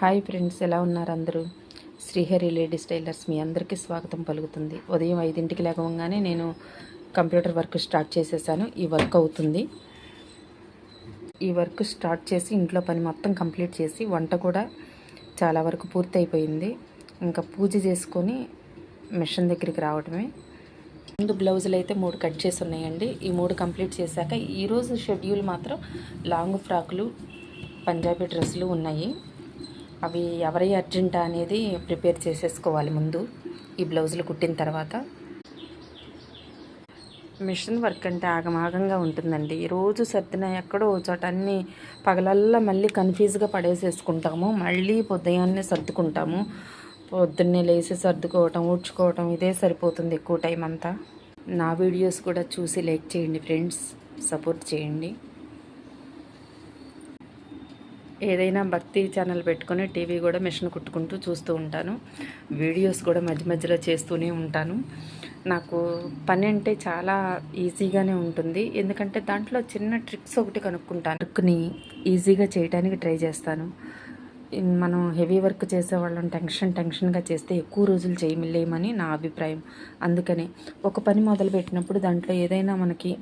Hi friends ఎలా ఉన్నారు అందరూ? శ్రీహరి లేడీస్ టైలర్స్ మీ అందరికీ స్వాగతం పలుకుతుంది. ఉదయం ఐదింటికి లేవగానే నేను కంప్యూటర్ వర్క్ స్టార్ట్ చేసేసాను. ఈ వర్క్ అవుతుంది. ఈ వర్క్ స్టార్ట్ చేసి ఇంట్లో పని మొత్తం కంప్లీట్ చేసి వంట కూడా చాలా వరకు పూర్తి అయిపోయింది ఇంకా పూజ చేసుకొని మిషన్ దగ్గరికి రావడమే. ముందు బ్లౌజులు అయితే మూడు కట్ చేసి ఉన్నాయండి. ఈ మూడు కంప్లీట్ చేశాక ఈరోజు షెడ్యూల్ మాత్రం లాంగ్ ఫ్రాకులు పంజాబీ డ్రెస్సులు ఉన్నాయి. అవి ఎవరి అర్జెంటా అనేది ప్రిపేర్ చేసేసుకోవాలి ముందు. ఈ బ్లౌజులు కుట్టిన తర్వాత. మిషన్ వర్క్ అంటే ఆగమాగంగా ఉంటుందండి. రోజు సర్దిన ఎక్కడో చోట అన్ని పగలల్లా మళ్ళీ కన్ఫ్యూజ్గా పడేసేసుకుంటాము. మళ్ళీ పొద్దున్నే సర్దుకుంటాము. పొద్దున్నే లేచి సర్దుకోవటం ఊడ్చుకోవటం ఇదే సరిపోతుంది ఎక్కువ టైం అంతా. నా వీడియోస్ కూడా చూసి లైక్ చేయండి ఫ్రెండ్స్. సపోర్ట్ చేయండి. ఏదైనా భక్తి ఛానల్ పెట్టుకొని టీవీ కూడా మిషన్ కుట్టుకుంటూ చూస్తూ ఉంటాను. వీడియోస్ కూడా మధ్య మధ్యలో చేస్తూనే ఉంటాను. నాకు పని అంటే చాలా ఈజీగానే ఉంటుంది. ఎందుకంటే దాంట్లో చిన్న ట్రిక్స్ ఒకటి కనుక్కుంటాను. వర్క్ని ఈజీగా చేయడానికి ట్రై చేస్తాను. మనం హెవీ వర్క్ చేసేవాళ్ళం టెన్షన్ టెన్షన్గా చేస్తే ఎక్కువ రోజులు చేయలేమని నా అభిప్రాయం. అందుకనే ఒక పని మొదలుపెట్టినప్పుడు దాంట్లో ఏదైనా మనకి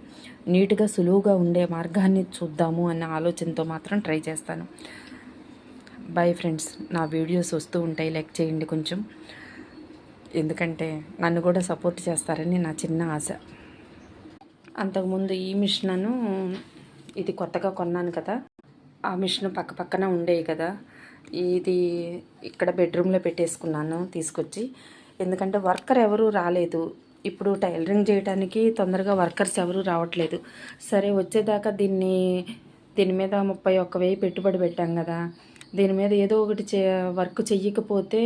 నీట్గా సులువుగా ఉండే మార్గాన్ని చూద్దాము అన్న ఆలోచనతో మాత్రం ట్రై చేస్తాను. బాయ్ ఫ్రెండ్స్ నా వీడియోస్ వస్తూ ఉంటాయి. లైక్ చేయండి కొంచెం. ఎందుకంటే నన్ను కూడా సపోర్ట్ చేస్తారని నా చిన్న ఆశ. అంతకుముందు ఈ మిషన్ను ఇది కొత్తగా కొన్నాను కదా. ఆ మిషన్ పక్క పక్కన ఉండేవి కదా. ఇది ఇక్కడ బెడ్రూమ్లో పెట్టేసుకున్నాను తీసుకొచ్చి. ఎందుకంటే వర్కర్ ఎవరు రాలేదు. ఇప్పుడు టైలరింగ్ చేయడానికి తొందరగా వర్కర్స్ ఎవరు రావట్లేదు. సరే వచ్చేదాకా దీన్ని దీని మీద ముప్పై ఒక్క వెయ్యి పెట్టుబడి పెట్టాం కదా. దీని మీద ఏదో ఒకటి చే వర్క్ చెయ్యకపోతే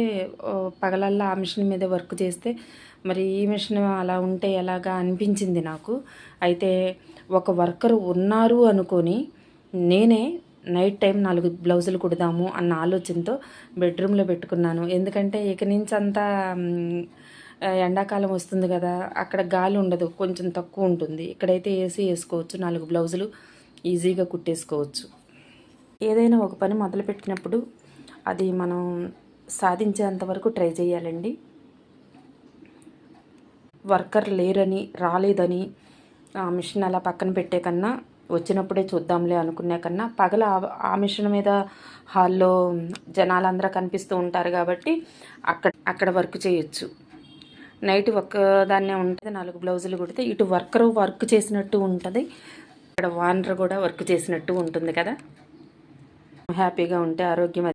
పగలల్లా ఆ మిషన్ మీద వర్క్ చేస్తే మరి ఈ మిషన్ అలా ఉంటే ఎలాగా అనిపించింది నాకు. అయితే ఒక వర్కర్ ఉన్నారు అనుకొని నేనే నైట్ టైం నాలుగు బ్లౌజులు కుడదాము అన్న ఆలోచనతో బెడ్రూమ్లో పెట్టుకున్నాను. ఎందుకంటే ఇక నుంచి అంతా ఎండాకాలం వస్తుంది కదా అక్కడ గాలి ఉండదు కొంచెం తక్కువ ఉంటుంది. ఇక్కడైతే ఏసీ వేసుకోవచ్చు నాలుగు బ్లౌజులు ఈజీగా కుట్టేసుకోవచ్చు. ఏదైనా ఒక పని మొదలుపెట్టినప్పుడు అది మనం సాధించేంత వరకు ట్రై చేయాలండి. వర్కర్ లేరని రాలేదని ఆ మిషన్ అలా పక్కన పెట్టే కన్నా వచ్చినప్పుడే చూద్దాంలే అనుకునే కన్నా పగల ఆ- మిషన్ మీద హాల్లో జనాలందరూ కనిపిస్తూ ఉంటారు కాబట్టి అక్కడ అక్కడ వర్క్ చేయొచ్చు. నైట్ ఒక్కదాన్నే ఉంటుంది నాలుగు బ్లౌజులు కుడితే ఇటు వర్కరు వర్క్ చేసినట్టు ఉంటుంది ఇక్కడ వానర్ కూడా వర్క్ చేసినట్టు ఉంటుంది కదా. హ్యాపీగా ఉంటే ఆరోగ్యం